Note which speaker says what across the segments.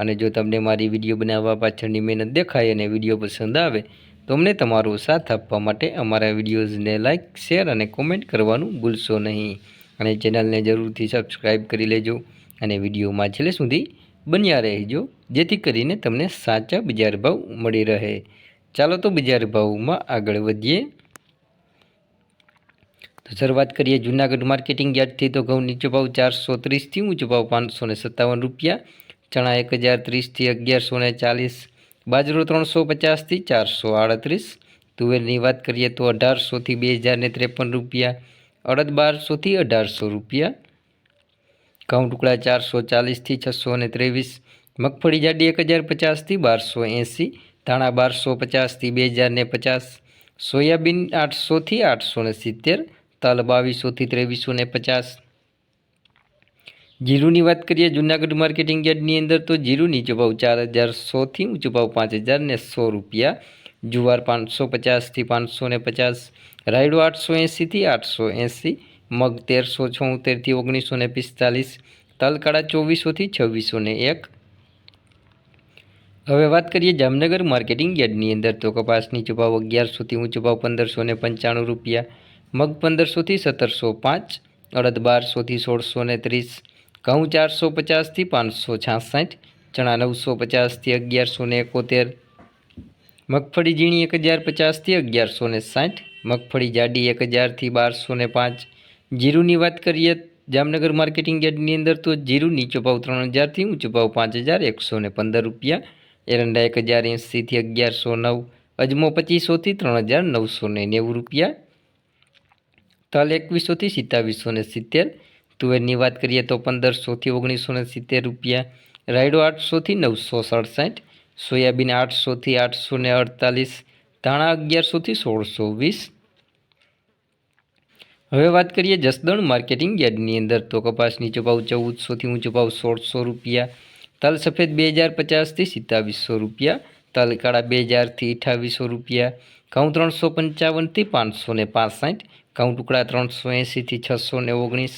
Speaker 1: અને જો તમને મારી વીડિયો બનાવવા પાછળની મહેનત દેખાય અને વીડિયો પસંદ આવે, તો અમને તમારો સાથ આપવા માટે અમારા વિડીયોઝને લાઇક શેર અને કોમેન્ટ કરવાનું ભૂલશો નહીં. અને ચેનલને જરૂરથી સબસ્ક્રાઈબ કરી લેજો અને વિડીયોમાં છેલ્લે સુધી બન્યા રહેજો, જેથી કરીને તમને સાચા બજાર ભાવ મળી રહે. ચાલો તો બજાર ભાવમાં આગળ વધીએ. તો શરૂઆત કરીએ જૂનાગઢ માર્કેટિંગ યાર્ડથી. તો ઘઉં નીચો ભાવ ચારસો ત્રીસથી ઊંચો ભાવ પાંચસો સત્તાવન રૂપિયા ચણા એક હજાર ત્રીસથી અગિયારસો ને ચાલીસ, બાજરો ત્રણસો પચાસથી ચારસો આડત્રીસ, તુવેરની વાત કરીએ તો અઢારસોથી બે હજારને ત્રેપન રૂપિયા, અડદ બારસોથી અઢારસો રૂપિયા, ઘઉં ટુકડા ચારસો ચાલીસથી છસો ને ત્રેવીસ, મગફળી જાડી એક હજાર પચાસથી બારસો એંસી, ધાણા બારસો પચાસથી બે હજાર ને પચાસ, સોયાબીન આઠસોથી આઠસો ને સિત્તેર, તલ બાવીસોથી ત્રેવીસો ને પચાસ જીરુની વાત કરીએ, જૂનાગઢ માર્કેટિંગ યાર્ડની અંદર તો જીરું નીચો ભાવ ચાર હજાર સોથી ઊંચો ભાવ પાંચ હજાર ને સો રૂપિયા. જુવાર પાંચસો પચાસથી પાંચસો ને પચાસ, રાયડો આઠસો એંસીથી આઠસો એંસી, મગ તેરસો છોતેરથી ઓગણીસો ને પિસ્તાલીસ, તલકાળા ચોવીસોથી છવ્વીસો ને એક. હવે વાત કરીએ જામનગર માર્કેટિંગ યાર્ડની અંદર તો કપાસ નીચો ભાવ અગિયારસોથી ઊંચો ભાવ પંદરસો ને પંચાણું રૂપિયા, મગ પંદરસોથી સત્તરસો પાંચ, અડદ બારસોથી સોળસો ને ત્રીસ ઘઉં ચારસો પચાસથી પાંચસો છાસઠ, ચણા નવસો પચાસથી અગિયારસો ને એકોતેર, મગફળી ઝીણી એક હજાર પચાસથી અગિયારસો ને સાઠ, મગફળી જાડી એક હજારથી બારસો ને પાંચ. જીરુની વાત કરીએ જામનગર માર્કેટિંગ યાર્ડની અંદર તો જીરું નીચો ભાવ ત્રણ હજારથી ઊંચો ભાવ પાંચ હજાર એકસો ને પંદર રૂપિયા, એરંડા એક હજાર એંસીથી અગિયારસો નવ, અજમો પચીસોથી ત્રણ હજાર નવસો ને નેવું રૂપિયા, તલ એકવીસોથી સિત્તાવીસો ને સિત્તેર તુવેરની વાત કરીએ તો પંદરસોથી ઓગણીસો ને સિત્તેર રૂપિયા. રાયડો આઠસોથી નવસો સડસઠ, સોયાબીન આઠસોથી આઠસો ને અડતાલીસ, ધાણા અગિયારસોથી સોળસો વીસ. હવે વાત કરીએ જસદણ માર્કેટિંગ યાર્ડની અંદર તો કપાસની ચપાવ ચૌદસોથી ઊંચો ભાવ સોળસો રૂપિયા. તલ સફેદ બે હજાર પચાસથી સિત્તાવીસો રૂપિયા. તલ કાળા બે હજારથી અઠાવીસો રૂપિયા. ઘઉં ત્રણસો પંચાવનથી પાંચસો ને પાસઠ. ઘઉં ટુકડા ત્રણસો એંસીથી છસો ને ઓગણીસ.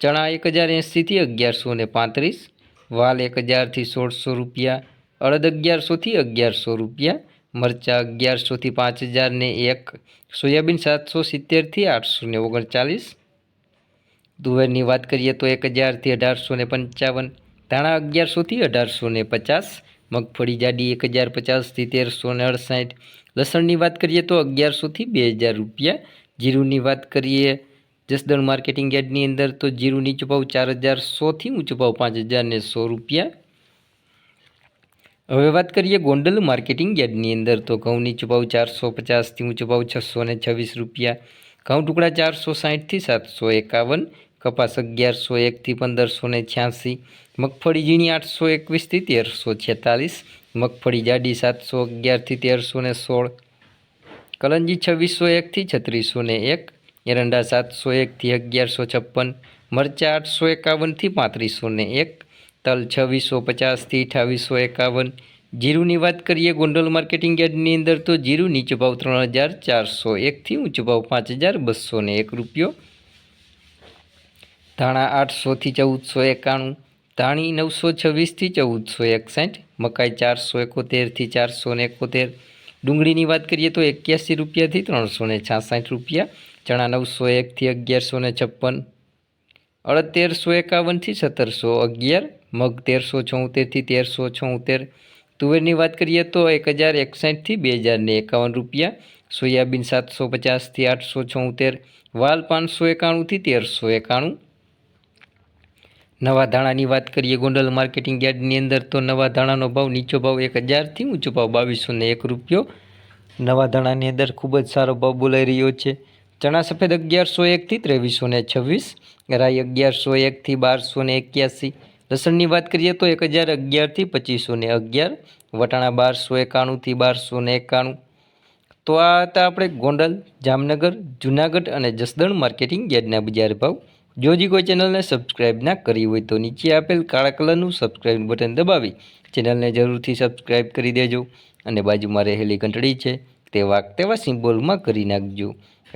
Speaker 1: ચણા એક હજાર એંસીથી અગિયારસો ને પાંત્રીસ, વાલ એક હજારથી સોળસો રૂપિયા, અડદ અગિયારસોથી અગિયારસો રૂપિયા, મરચાં અગિયારસોથી પાંચ હજાર ને એક, સોયાબીન સાતસો સિત્તેરથી આઠસો ને ઓગણચાલીસ. તુવેરની વાત કરીએ તો એક હજારથી અઢારસો ને પંચાવન, ધાણા અગિયારસોથી અઢારસો ને પચાસ, મગફળી જાડી એક હજાર પચાસથી તેરસો ને અડસાઠ. લસણની વાત કરીએ તો અગિયારસોથી બે હજાર રૂપિયા. જીરુની વાત કરીએ જસદણ માર્કેટિંગ યાર્ડની અંદર તો જીરું નીચું ભાવ ચાર હજાર સોથી ઊંચો ભાવ પાંચ હજારને સો રૂપિયા. હવે વાત કરીએ ગોંડલ માર્કેટિંગ યાર્ડની અંદર તો ઘઉં નીચો ભાવ ચારસો પચાસથી ઊંચો ભાવ છસો ને છવ્વીસ રૂપિયા. ઘઉં ટુકડા ચારસો સાઠથી સાતસો એકાવન, કપાસ અગિયારસો એકથી પંદરસો ને છ્યાસી, મગફળી ઝીણી આઠસો એકવીસથી તેરસો છેતાલીસ, મગફળી જાડી સાતસો અગિયારથી તેરસો ને સોળ, કલંજી છવ્વીસો એકથી છત્રીસો ને એક એરંડા સાતસો એકથી અગિયારસો છપ્પન, મરચાં આઠસો એકાવનથી પાંત્રીસો ને એક, તલ છવ્વીસો પચાસથી અઠાવીસો એકાવન. જીરુની વાત કરીએ ગોંડલ માર્કેટિંગ યાર્ડની અંદર તો જીરું નીચો ભાવ ત્રણ હજાર ચારસો એકથી ઊંચો ભાવ પાંચ હજાર બસો ને એક રૂપિયો. ધાણા આઠસોથી ચૌદસો એકાણું, ધાણી નવસો છવ્વીસથી ચૌદસો એકસઠ, મકાઈ ચારસો એકોતેરથી ચારસો ને એકોતેર. ડુંગળીની વાત કરીએ તો એક્યાસી રૂપિયાથી ત્રણસો ને છાસઠ રૂપિયા. ચણા નવસો એકથી અગિયારસો ને છપ્પન, અડદ તેરસો એકાવનથી સત્તરસો અગિયાર, મગ તેરસો છોતેરથી તેરસો છોતેર. તુવેરની વાત કરીએ તો એક હજાર એકસાઠથી બે હજાર ને એકાવન રૂપિયા, સોયાબીન સાતસો પચાસથી આઠસો છોતેર, વાલ પાંચસો એકાણુંથી તેરસો એકાણું. નવા ધાણાની વાત કરીએ, ગોંડલ માર્કેટિંગ યાર્ડની અંદર તો નવા ધાણાનો ભાવ, નીચો ભાવ એક હજારથી ઊંચો ભાવ બાવીસો એક રૂપિયો. નવા ધાણાની અંદર ખૂબ જ સારો ભાવ બોલાઈ રહ્યો છે. ચણા સફેદ અગિયારસો એકથી ત્રેવીસો ને છવ્વીસ, રાઈ અગિયારસો એકથી બારસો ને એક્યાસી, લસણની વાત કરીએ તો એક હજાર અગિયારથી પચીસો ને અગિયાર, વટાણા બારસો એકાણુંથી બારસો ને એકાણું. તો આ હતા આપણે ગોંડલ, જામનગર, જુનાગઢ અને જસદણ માર્કેટિંગ યાર્ડના બજાર ભાવ. જો હજી કોઈ ચેનલને સબસ્ક્રાઇબ ના કરી હોય તો નીચે આપેલ કાળા કલરનું સબસ્ક્રાઇબ બટન દબાવી ચેનલને જરૂરથી સબસ્ક્રાઇબ કરી દેજો અને બાજુમાં રહેલી ઘંટડી છે તે વાગ તેવા સિમ્બોલમાં કરી નાખજો.